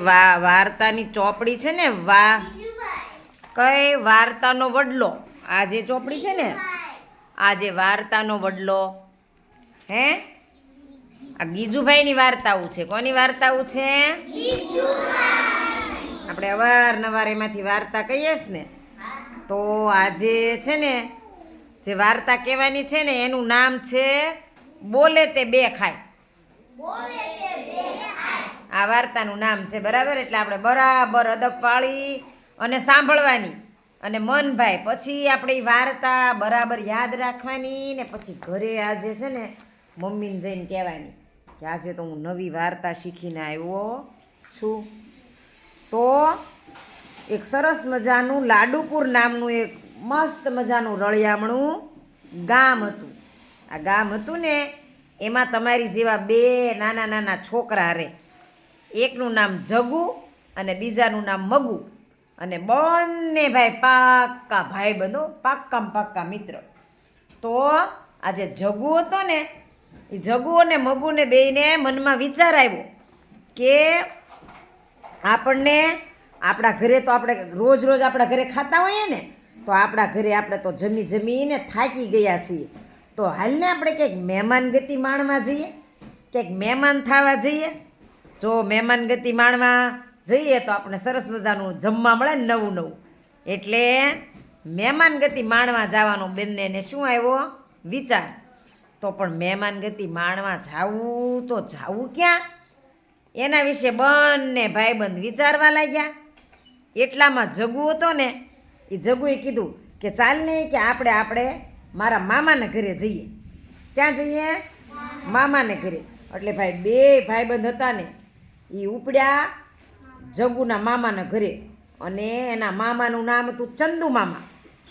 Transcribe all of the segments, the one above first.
વા વાર્તાની ચોપડી છે ને વા કઈ વાર્તાનો વડલો? આ જે ચોપડી છે ને, આ જે વાર્તાનો વડલો. હે? આ ગીજુભાઈની વાર્તાઓ છે. કોની વાર્તાઓ છે? આપણે અવારનવાર એમાંથી વાર્તા કહીએ ને, તો આજે છે ને, જે વાર્તા કહેવાની છે ને, એનું નામ છે બોલે તે બે ખાય. આ વાર્તાનું નામ છે, બરાબર? એટલે આપણે બરાબર અદબ વાળી અને સાંભળવાની. અને મનભાઈ પછી આપણે વાર્તા બરાબર યાદ રાખવાની ને પછી ઘરે આજે છે ને મમ્મીને જઈને કહેવાની કે આજે તો હું નવી વાર્તા શીખીને આવ્યો છું. તો એક સરસ મજાનું લાડુપુર નામનું એક મસ્ત મજાનું રળિયામણું ગામ હતું. આ ગામ હતું ને, એમાં તમારી જેવા બે નાના નાના છોકરા રહે એકનું નામ જગુ અને બીજાનું નામ મગુ. અને બંને ભાઈ પાક્કા ભાઈ બંધો પાક્કામાં પાક્કા મિત્ર. તો આ જે જગુ હતો ને, એ જગુ અને મગુને બેને મનમાં વિચાર આવ્યો કે આપણને આપણા ઘરે તો આપણે રોજ રોજ આપણા ઘરે ખાતા હોઈએ ને, તો આપણા ઘરે આપણે તો જમી જમીને થાકી ગયા છીએ. તો હાલને આપણે કંઈક મહેમાન ગતિ માણવા જઈએ કંઈક મહેમાન થવા જઈએ જો મહેમાન ગતિ માણવા જઈએ તો આપણે સરસ મજાનું જમવા મળે ને નવું નવું. એટલે મહેમાન ગતિ માણવા જવાનો બંનેને શું આવ્યો? વિચાર. તો પણ મહેમાન ગતિ માણવા જાવું તો જાવું ક્યાં? એના વિશે બંને ભાઈબંધ વિચારવા લાગ્યા. એટલામાં જગુ હતો ને, એ જગુએ કીધું કે ચાલ ને કે આપણે આપણે મારા મામાના ઘરે જઈએ. ક્યાં જઈએ? મામાને ઘરે. એટલે ભાઈ બે ભાઈબંધ હતા ને એ ઉપડ્યા જગુના મામાના ઘરે. અને એના મામાનું નામ હતું ચંદુ મામા.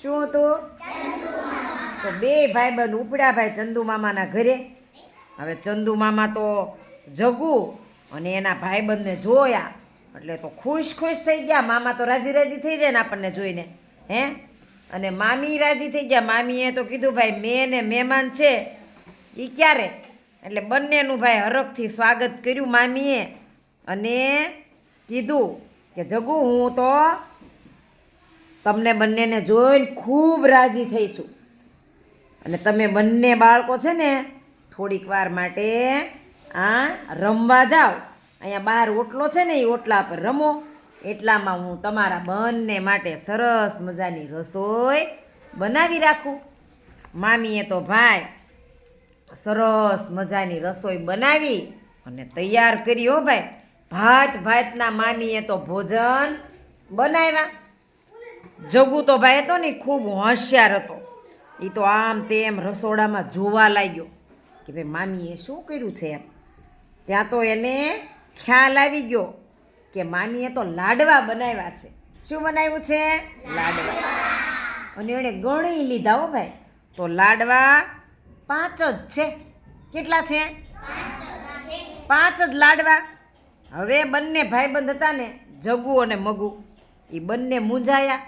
શું હતું? તો બે ભાઈબંધ ઉપડ્યા ભાઈ ચંદુ મામાના ઘરે. હવે ચંદુ મામા તો જગુ અને એના ભાઈબંધને જોયા. એટલે તો ખુશ ખુશ થઈ ગયા. મામા તો રાજી રાજી થઈ જાય ને આપણને જોઈને. હે? અને મામી રાજી થઈ ગયા. મામીએ તો કીધું, ભાઈ, મેં ને મહેમાન છે. એ ક્યારે? એટલે બંનેનું ભાઈ હરખથી સ્વાગત કર્યું મામીએ. અને કીધું કે, જગુ, હું તો તમને બંનેને જોઈને ખૂબ રાજી થઈ છું. અને તમે બંને બાળકો છે ને, થોડીક વાર માટે આ રમવા જાઓ. અહીંયા બહાર ઓટલો છે ને, એ ઓટલા પર રમો. એટલામાં હું તમારા બંને માટે સરસ મજાની રસોઈ બનાવી રાખું. મામીએ તો ભાઈ સરસ મજાની રસોઈ બનાવી અને તૈયાર કરી હો ભાઈ. ભાત ભાતના મામીએ તો ભોજન બનાવ્યા. જગુ તો ભાઈ હતો ને, ખૂબ હોશિયાર હતો. એ તો આમ તેમ રસોડામાં જોવા લાગ્યો કે ભાઈ, મામીએ શું કર્યું છે? એમ. ત્યાં તો એને ખ્યાલ આવી ગયો કે મામીએ તો લાડવા બનાવ્યા છે. શું બનાવ્યું છે? લાડવા. અને એણે ગણી લીધા હો ભાઈ. તો લાડવા પાંચ જ છે. કેટલા છે? પાંચ જ લાડવા. હવે બંને ભાઈબંધ હતા ને, જગુ અને મગુ. એ બંને મૂંઝાયા.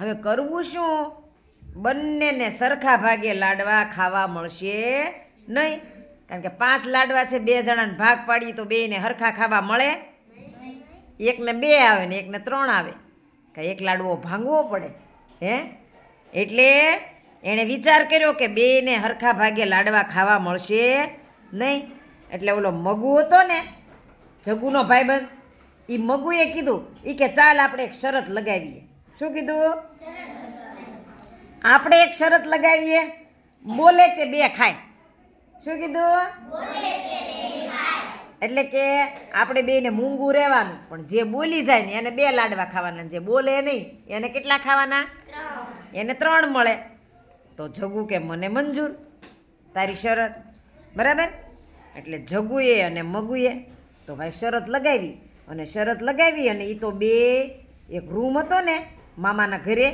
હવે કરવું શું? બંનેને સરખા ભાગે લાડવા ખાવા મળશે નહીં. કારણ કે પાંચ લાડવા છે, બે જણાને ભાગ પાડીએ તો બેને હરખા ખાવા મળે. એકને બે આવે ને એકને ત્રણ આવે. કાંઈ એક લાડવો ભાંગવો પડે. હે? એટલે એણે વિચાર કર્યો કે બેને હરખા ભાગે લાડવા ખાવા મળશે નહીં. એટલે ઓલો મગુ હતો ને જગુનો ભાઈબંધ એ મગુએ કીધું એ કે ચાલ આપણે એક શરત લગાવીએ. શું કીધું? આપણે એક શરત લગાવીએ, બોલે તે બે ખાય. શું કીધું? એટલે કે આપણે બેને મૂંગું રહેવાનું, પણ જે બોલી જાય ને એને બે લાડવા ખાવાના, જે બોલે નહીં, એને કેટલા ખાવાના? એને ત્રણ મળે. તો જગુ કે મને મંજૂર, તારી શરત. બરાબર? એટલે જગુએ અને મગુએ તો ભાઈ શરત લગાવી અને શરત લગાવી અને એ તો બે, એક રૂમ હતો ને મામાના ઘરે,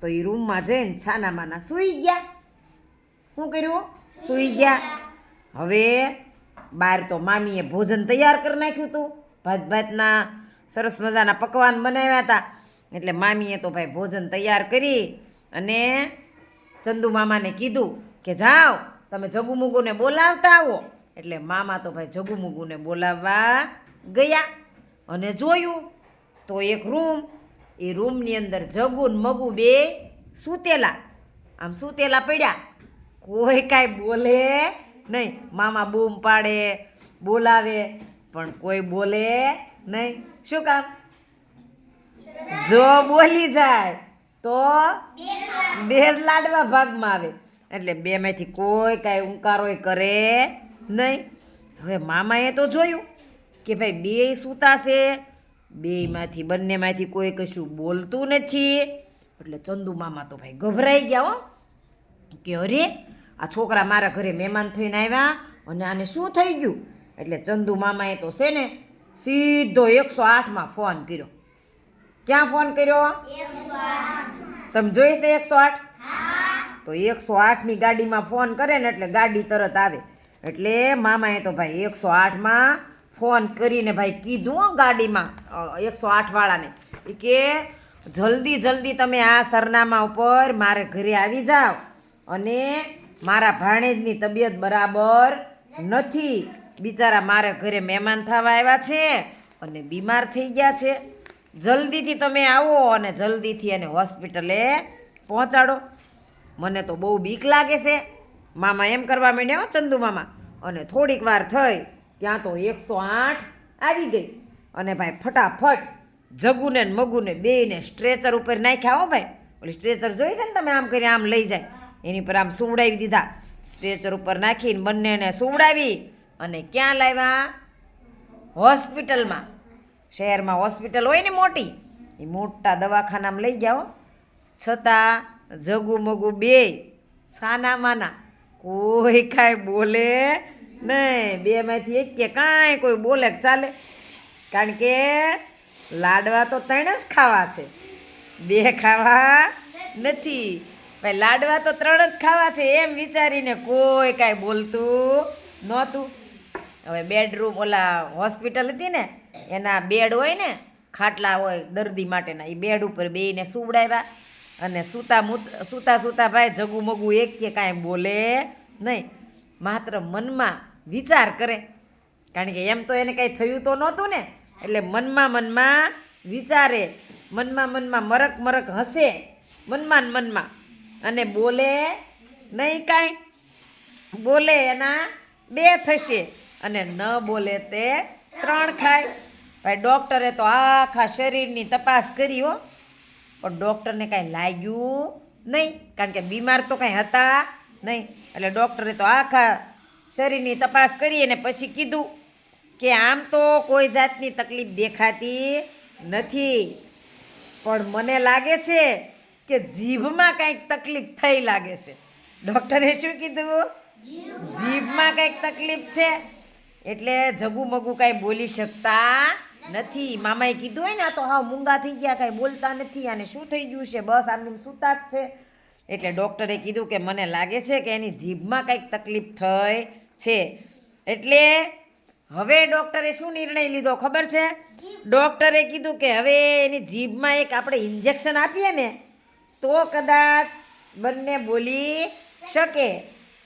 તો એ રૂમમાં જઈને છાના માના સૂઈ ગયા. શું કર્યું? સૂઈ ગયા. હવે બહાર તો મામીએ ભોજન તૈયાર કરી નાખ્યું હતું ભાત ભાતના સરસ મજાના પકવાન બનાવ્યા હતા. એટલે મામીએ તો ભાઈ ભોજન તૈયાર કરી અને ચંદુ મામાને કીધું કે જાઓ, તમે જગુમુગુને બોલાવતા આવો. એટલે મામા તો ભાઈ જગુમુગુને બોલાવવા ગયા અને જોયું તો એક રૂમ એ રૂમની અંદર જગુ ને મગુ બે સૂતેલા. આમ સૂતેલા પડ્યા. કોઈ કાંઈ બોલે નહીં. મામા બૂમ પાડે બોલાવે પણ કોઈ બોલે નહીં. શું કામ? જો બોલી જાય તો બે લાડવા ભાગમાં આવે. એટલે બેમાંથી કોઈ કાંઈ ઉંકારોય કરે નહીં. હવે મામાએ તો જોયું કે ભાઈ બે સૂતાશે. બેયમાંથી બંનેમાંથી કોઈ કશું બોલતું નથી. એટલે ચંદુ મામા તો ભાઈ ગભરાઈ ગયા હો. કે અરે આ છોકરા મારા ઘરે મહેમાન થઈને આવ્યા અને આને શું થઈ ગયું? એટલે ચંદુ મામાએ તો છે ને સીધો એકસો આઠમાં ફોન કર્યો. ક્યાં ફોન કર્યો? તમે જોઈ છે એકસો આઠ? તો એકસો આઠની ગાડીમાં ફોન કરે ને એટલે ગાડી તરત આવે. એટલે મામાએ તો ભાઈ એકસો આઠમાં ફોન કરીને ભાઈ કીધું ગાડીમાં એકસો આઠવાળાને. એ કે, જલ્દી જલ્દી તમે આ સરનામા ઉપર મારે ઘરે આવી જાઓ અને મારા ભાણેજની તબિયત બરાબર નથી. બિચારા મારે ઘરે મહેમાન થવા આવ્યા છે અને બીમાર થઈ ગયા છે. જલ્દીથી તમે આવો અને જલ્દીથી એને હોસ્પિટલે પહોંચાડો. મને તો બહુ બીક લાગે છે. મામા એમ કરવા માંડ્યા ચંદુ મામા. અને થોડીક વાર થઈ, ત્યાં તો એકસો આઠ આવી ગઈ. અને ભાઈ ફટાફટ જગુને મગુને બેને સ્ટ્રેચર ઉપર નાખ્યા હો ભાઈ. ઓલી સ્ટ્રેચર જોઈ છે ને તમે? આમ કરી આમ લઈ જાય. એની પર આમ સુવડાવી દીધા. સ્ટ્રેચર ઉપર નાખીને બંનેને સુવડાવી અને ક્યાં લાવ્યા? હોસ્પિટલમાં. શહેરમાં હોસ્પિટલ હોય ને મોટી, એ મોટા દવાખાનામાં લઈ ગયા છતાં જગુ મગુ બે સાના માના કોઈ કાંઈ બોલે નહીં. બેમાંથી એક કે કાંઈ કોઈ બોલે ચાલે. કારણ કે લાડવા તો ત્રણ જ ખાવા છે. બે ખાવા નથી. ભાઈ, લાડવા તો ત્રણ જ ખાવા છે. એમ વિચારીને કોઈ કાંઈ બોલતું નહોતું. હવે બેડરૂમ ઓલા હોસ્પિટલ હતી ને, એના બેડ હોય ને, ખાટલા હોય દર્દી માટેના એ બેડ ઉપર બેને સુવડાવ્યા. અને સૂતા સૂતા સૂતા ભાઈ જગુ મગુ એક કે કાંઈ બોલે નહીં. માત્ર મનમાં વિચાર કરે. કારણ કે એમ તો એને કાંઈ થયું તો નહોતું ને. એટલે મનમાં મનમાં વિચારે. મનમાં મનમાં મરક મરક હસે. મનમાં મનમાં. અને બોલે નહીં કાંઈ. બોલે એના બે થશે. અને ન બોલે તે ત્રણ ખાય. ભાઈ ડૉક્ટરે તો આખા શરીરની તપાસ કરી હો. પણ ડૉક્ટરને કાંઈ લાગ્યું નહીં, કારણ કે બીમાર તો કાંઈ હતા નહીં. એટલે ડૉક્ટરે તો આખા શરીરની તપાસ કરી અને પછી કીધું કે આમ તો કોઈ જાતની તકલીફ દેખાતી નથી. પણ મને લાગે છે કે જીભમાં કંઈક તકલીફ થઈ લાગે છે. ડૉક્ટરે શું કીધું? જીભમાં કંઈક તકલીફ છે? એટલે જગુ મગુ કાંઈ બોલી શકતા નથી. મામાએ કીધું હોય ને તો હાવ મૂંગા થઈ ગયા, કાંઈ બોલતા નથી અને શું થઈ ગયું છે? બસ આમ સૂતા જ છે. એટલે ડૉક્ટરે કીધું કે મને લાગે છે કે એની જીભમાં કંઈક તકલીફ થઈ છે. એટલે હવે ડૉક્ટરે શું નિર્ણય લીધો ખબર છે? ડૉક્ટરે કીધું કે હવે એની જીભમાં એક આપણે ઇન્જેક્શન આપીએ ને, તો કદાચ બંને બોલી શકે.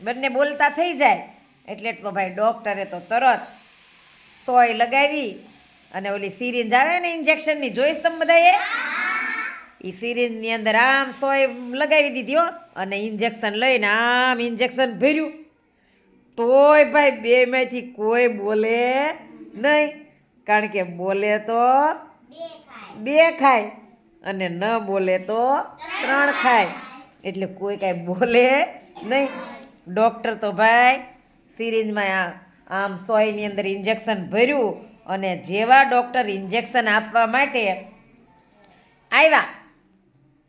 બંને બોલતા થઈ જાય. એટલે તો ભાઈ ડૉક્ટરે તો તરત સોય લગાવી અને ઓલી સિરિંજ આવે ને ઇન્જેક્શનની જોઈશ તમે બધાએ? એ સિરિંજની અંદર આમ સોય લગાવી દીધી હો. અને ઇન્જેક્શન લઈને આમ ઇન્જેક્શન ભર્યું. તોય ભાઈ બેમાંથી કોઈ બોલે નહીં. કારણ કે બોલે તો બે ખાય. અને ન બોલે તો ત્રણ ખાય. એટલે કોઈ કાંઈ બોલે નહીં. ડૉક્ટર તો ભાઈ સિરિંજમાં આમ સોયની અંદર ઇન્જેક્શન ભર્યું. અને જેવા ડૉક્ટર ઇન્જેક્શન આપવા માટે આવ્યા,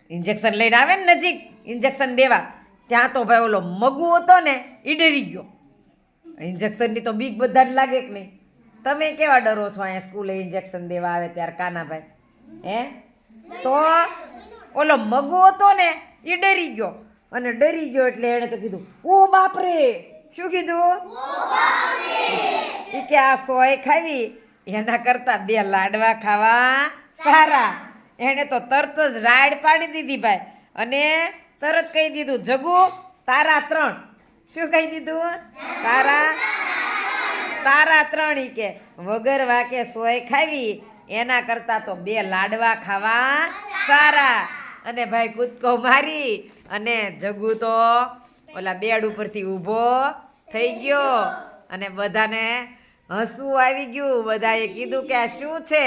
ઇન્જેક્શન લઈને આવે ને નજીક, ઇન્જેક્શન દેવા, ત્યાં તો ભાઈ ઓલો મગુ હતો ને એ ડરી ગયો. ઇન્જેક્શનની તો બીક બધાને લાગે કે નહીં. તમે કેવા ડરો છો અહીંયા સ્કૂલે ઇન્જેક્શન દેવા આવે ત્યારે કાનાભાઈ હે? તો ઓલો મગુ હતો ને એ ડરી ગયો. અને ડરી ગયો એટલે એણે તો કીધું, ઓ બાપરે! શું કીધું? એ કે આ સોય ખાવી એના કરતાં બે લાડવા ખાવા સારા. એણે તો તરત જ રાડ પાડી દીધી ભાઈ. અને તરત કહી દીધું, જગુ, તારા ત્રણ. શું કહી દીધું? તારા તારા ત્રણ કે, વગર વાકે સોય ખાવી. એના કરતાં તો બે લાડવા ખાવા સારા. અને ભાઈ કૂદકો મારી, અને જગુ તો ઓલા બેડ ઉપરથી ઊભો થઈ ગયો. અને બધાને હસવું આવી ગયું. બધાએ કીધું કે આ શું છે?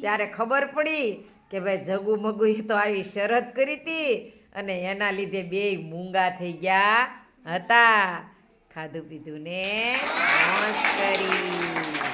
ત્યારે ખબર પડી કે ભાઈ જગુ મગુએ તો આવી શરત કરી હતી અને એના લીધે બે મૂંગા થઈ ગયા હતા. ખાધું પીધું ને મોજ કરી.